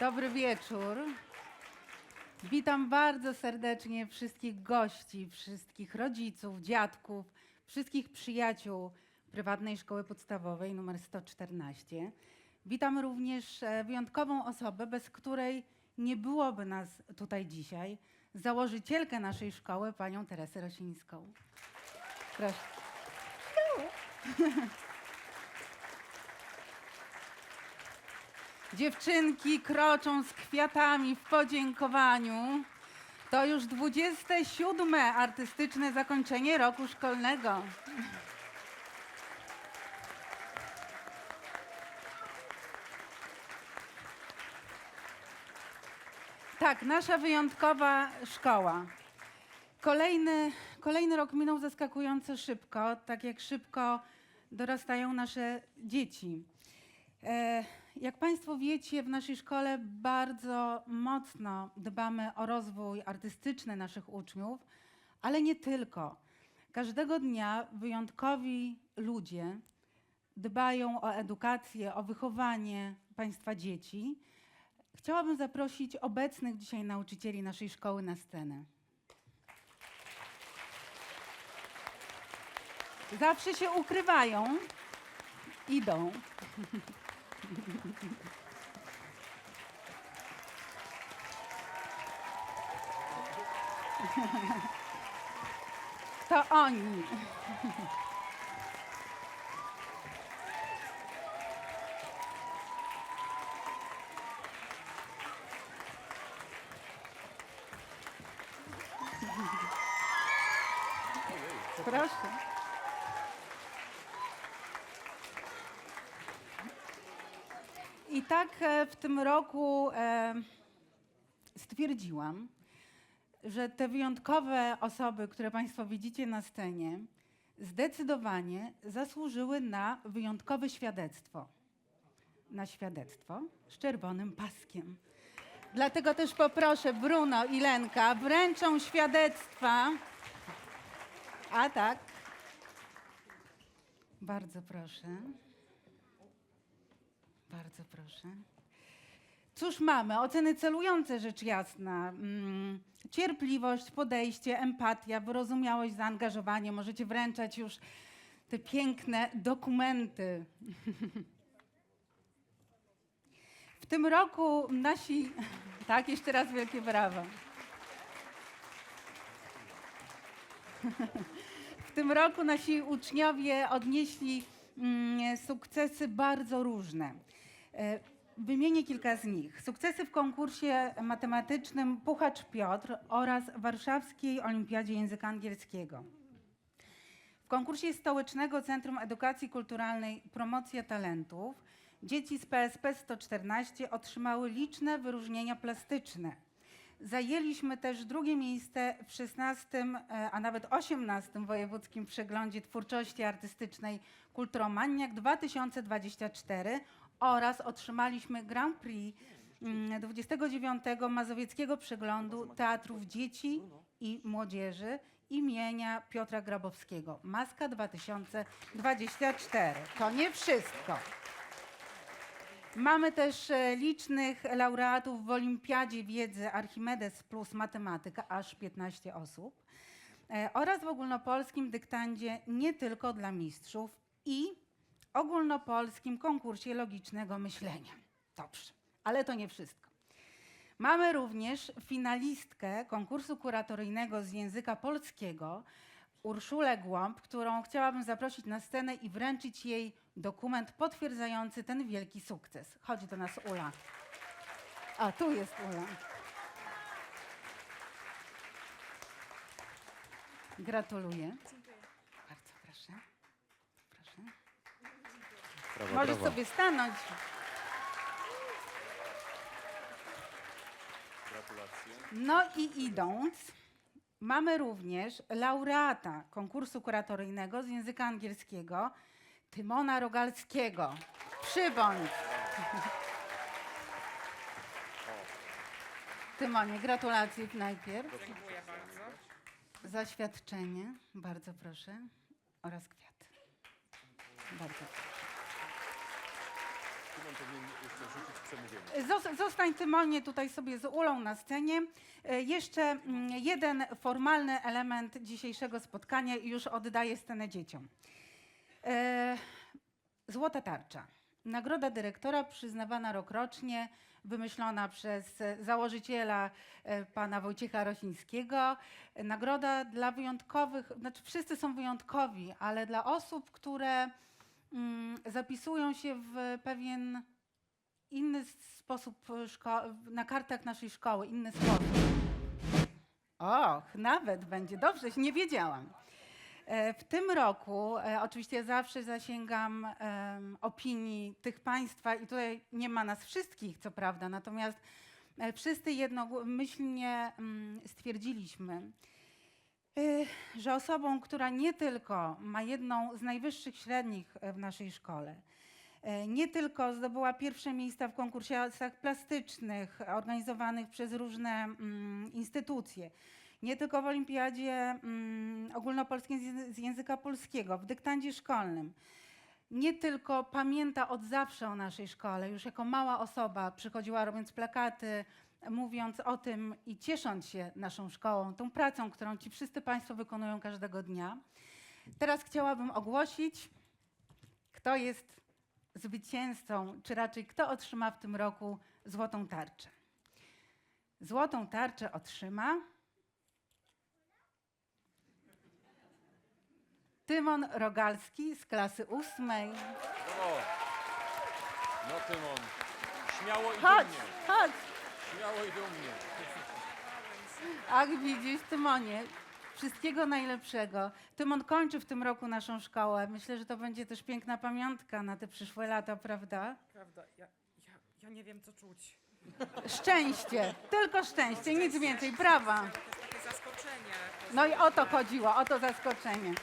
Dobry wieczór. Witam bardzo serdecznie wszystkich gości, wszystkich rodziców, dziadków, wszystkich przyjaciół prywatnej szkoły podstawowej numer 114. Witam również e, wyjątkową osobę, bez której nie byłoby nas tutaj dzisiaj, założycielkę naszej szkoły, panią Teresę Rosińską. Proszę. Dziewczynki kroczą z kwiatami w podziękowaniu. To już 27 artystyczne zakończenie roku szkolnego. Tak, nasza wyjątkowa szkoła. Kolejny, kolejny rok minął zaskakująco szybko, tak jak szybko dorastają nasze dzieci. E, Jak Państwo wiecie, w naszej szkole bardzo mocno dbamy o rozwój artystyczny naszych uczniów, ale nie tylko. Każdego dnia wyjątkowi ludzie dbają o edukację, o wychowanie Państwa dzieci. Chciałabym zaprosić obecnych dzisiaj nauczycieli naszej szkoły na scenę. Zawsze się ukrywają, idą. To oni. Proszę. I tak e, w tym roku e, stwierdziłam, że te wyjątkowe osoby, które Państwo widzicie na scenie, zdecydowanie zasłużyły na wyjątkowe świadectwo. Na świadectwo z czerwonym paskiem. Dlatego też poproszę Bruno i Lenka, wręczą świadectwa. A tak. Bardzo proszę. Bardzo proszę. Cóż mamy? Oceny celujące, rzecz jasna. Mm, cierpliwość, podejście, empatia, wyrozumiałość, zaangażowanie. Możecie wręczać już te piękne dokumenty. W tym roku nasi. Tak, jeszcze raz wielkie brawa. W tym roku nasi uczniowie odnieśli mm, sukcesy bardzo różne. E, Wymienię kilka z nich. Sukcesy w konkursie matematycznym Puchacz Piotr oraz Warszawskiej Olimpiadzie Języka Angielskiego. W konkursie Stołecznego Centrum Edukacji Kulturalnej Promocja Talentów dzieci z PSP 114 otrzymały liczne wyróżnienia plastyczne. Zajęliśmy też drugie miejsce w 16, e, a nawet 18 Wojewódzkim Przeglądzie Twórczości Artystycznej Kulturomaniak 2024 oraz otrzymaliśmy Grand Prix mm, 29 Mazowieckiego Przeglądu Teatrów Dzieci i Młodzieży imienia Piotra Grabowskiego. Maska 2024. To nie wszystko. Mamy też e, licznych laureatów w Olimpiadzie Wiedzy Archimedes plus Matematyka, aż 15 osób, e, oraz w ogólnopolskim dyktandzie nie tylko dla mistrzów i ogólnopolskim konkursie logicznego myślenia. Dobrze, ale to nie wszystko. Mamy również finalistkę konkursu kuratoryjnego z języka polskiego, Urszulę Głąb, którą chciałabym zaprosić na scenę i wręczyć jej dokument potwierdzający ten wielki sukces. Chodź do nas Ula. A, tu jest Ula. Gratuluję. Bardzo proszę. Proszę. Brawo, Możesz brawo. sobie stanąć. Gratulacje. No i idąc, mamy również laureata konkursu kuratoryjnego z języka angielskiego, Tymona Rogalskiego. Przybądź. Tymonie, gratulacje najpierw. Dziękuję bardzo. Zaświadczenie, bardzo proszę, oraz kwiat. Bardzo proszę. Tymon powinien jeszcze wrzucić przemówienie. Tutaj sobie z Ulą na scenie. E, Jeszcze mm, jeden formalny element dzisiejszego spotkania i już oddaję scenę dzieciom. E, Złota tarcza. Nagroda dyrektora przyznawana rokrocznie, wymyślona przez założyciela e, pana Wojciecha Rosińskiego. Nagroda dla wyjątkowych, znaczy wszyscy są wyjątkowi, ale dla osób, które zapisują się w pewien inny sposób na kartach naszej szkoły, inny sposób. Och, nawet będzie. Dobrze, nie wiedziałam. E, W tym roku, e, oczywiście zawsze zasięgam opinii tych państwa i tutaj nie ma nas wszystkich, co prawda, natomiast e, wszyscy jednomyślnie mm, stwierdziliśmy, że osobą, która nie tylko ma jedną z najwyższych średnich e, w naszej szkole, e, nie tylko zdobyła pierwsze miejsca w konkursach plastycznych organizowanych przez różne mm, instytucje, nie tylko w Olimpiadzie mm, Ogólnopolskiej z języka polskiego, w dyktandzie szkolnym. Nie tylko pamięta od zawsze o naszej szkole, już jako mała osoba przychodziła robiąc plakaty, mówiąc o tym i ciesząc się naszą szkołą, tą pracą, którą ci wszyscy Państwo wykonują każdego dnia. Teraz chciałabym ogłosić, kto jest zwycięzcą, czy raczej kto otrzyma w tym roku złotą tarczę. Złotą tarczę otrzyma Tymon Rogalski z klasy ósmej. No Tymon, śmiało i Chodź, dumnie. chodź. Śmiało i dumnie. Ach, widzisz, Tymonie, wszystkiego najlepszego. Tymon kończy w tym roku naszą szkołę. Myślę, że to będzie też piękna pamiątka na te przyszłe lata, prawda? Prawda, ja, ja, ja nie wiem co czuć. Szczęście, tylko szczęście, nic więcej. Brawa. Takie zaskoczenie. No i o to chodziło, o to zaskoczenie.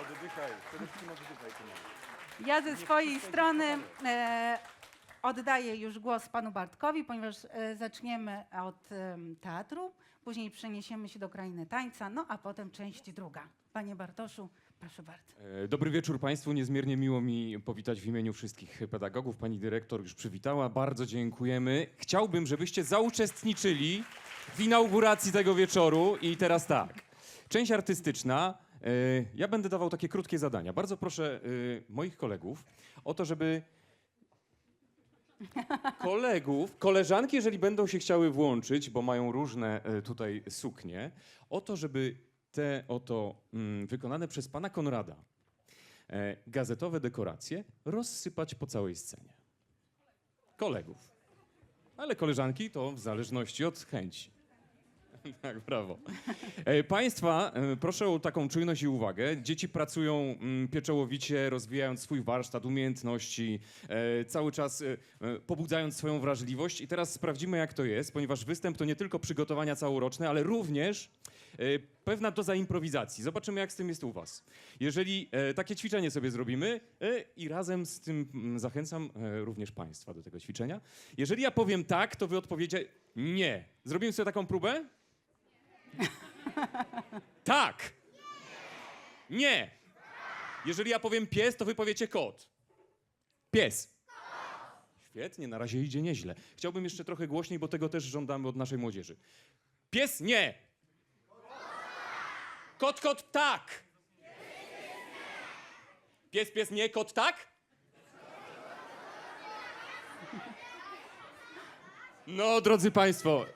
Oddychaj, przede wszystkim oddychaj. Ja ze swojej strony e, oddaję już głos panu Bartkowi, ponieważ e, zaczniemy od em, teatru, później przeniesiemy się do krainy tańca, no a potem część druga. Panie Bartoszu, proszę bardzo. E, Dobry wieczór Państwu. Niezmiernie miło mi powitać w imieniu wszystkich pedagogów. Pani dyrektor już przywitała. Bardzo dziękujemy. Chciałbym, żebyście zauczestniczyli w inauguracji tego wieczoru. I teraz tak. Część artystyczna. E, Ja będę dawał takie krótkie zadania. Bardzo proszę e, moich kolegów o to, żeby kolegów, koleżanki, jeżeli będą się chciały włączyć, bo mają różne e, tutaj suknie, o to, żeby te oto mm, wykonane przez pana Konrada gazetowe dekoracje rozsypać po całej scenie. Kolegów. Ale koleżanki to w zależności od chęci. Tak, brawo. E, Państwa, e, proszę o taką czujność i uwagę. Dzieci pracują mm, pieczołowicie, rozwijając swój warsztat, umiejętności, e, cały czas e, e, pobudzając swoją wrażliwość. I teraz sprawdzimy, jak to jest, ponieważ występ to nie tylko przygotowania całoroczne, ale również e, pewna doza improwizacji. Zobaczymy, jak z tym jest u Was. Jeżeli e, takie ćwiczenie sobie zrobimy e, i razem z tym mm, zachęcam e, również Państwa do tego ćwiczenia. Jeżeli ja powiem tak, to Wy odpowiecie nie. Zrobimy sobie taką próbę? Tak. Nie. Jeżeli ja powiem pies, to Wy powiecie kot. Pies. Świetnie, na razie idzie nieźle. Chciałbym jeszcze trochę głośniej, bo tego też żądamy od naszej młodzieży. Pies nie. Kot, kot, tak. Pies, pies, nie, kot, tak? No, drodzy Państwo,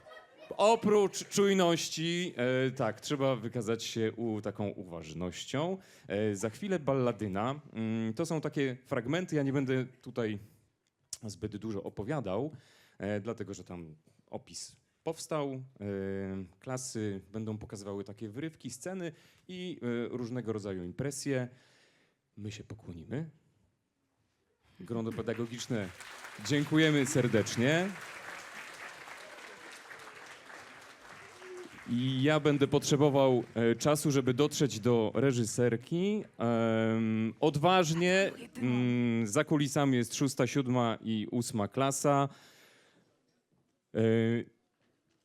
oprócz czujności, e, tak, trzeba wykazać się u, taką uważnością. E, za chwilę balladyna. Mm, to są takie fragmenty, ja nie będę tutaj zbyt dużo opowiadał, e, dlatego że tam opis powstał. E, klasy będą pokazywały takie wyrywki, sceny i e, różnego rodzaju impresje. My się pokłonimy. Grono pedagogiczne, dziękujemy I ja będę potrzebował e, czasu, żeby dotrzeć do reżyserki. Odważnie, mm, za kulisami jest szósta, siódma i ósma klasa. E,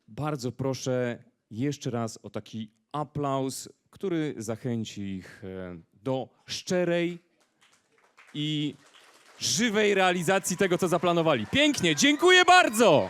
bardzo proszę jeszcze raz o taki aplauz, który zachęci ich e, do szczerej i żywej realizacji tego, co zaplanowali. Pięknie, dziękuję bardzo!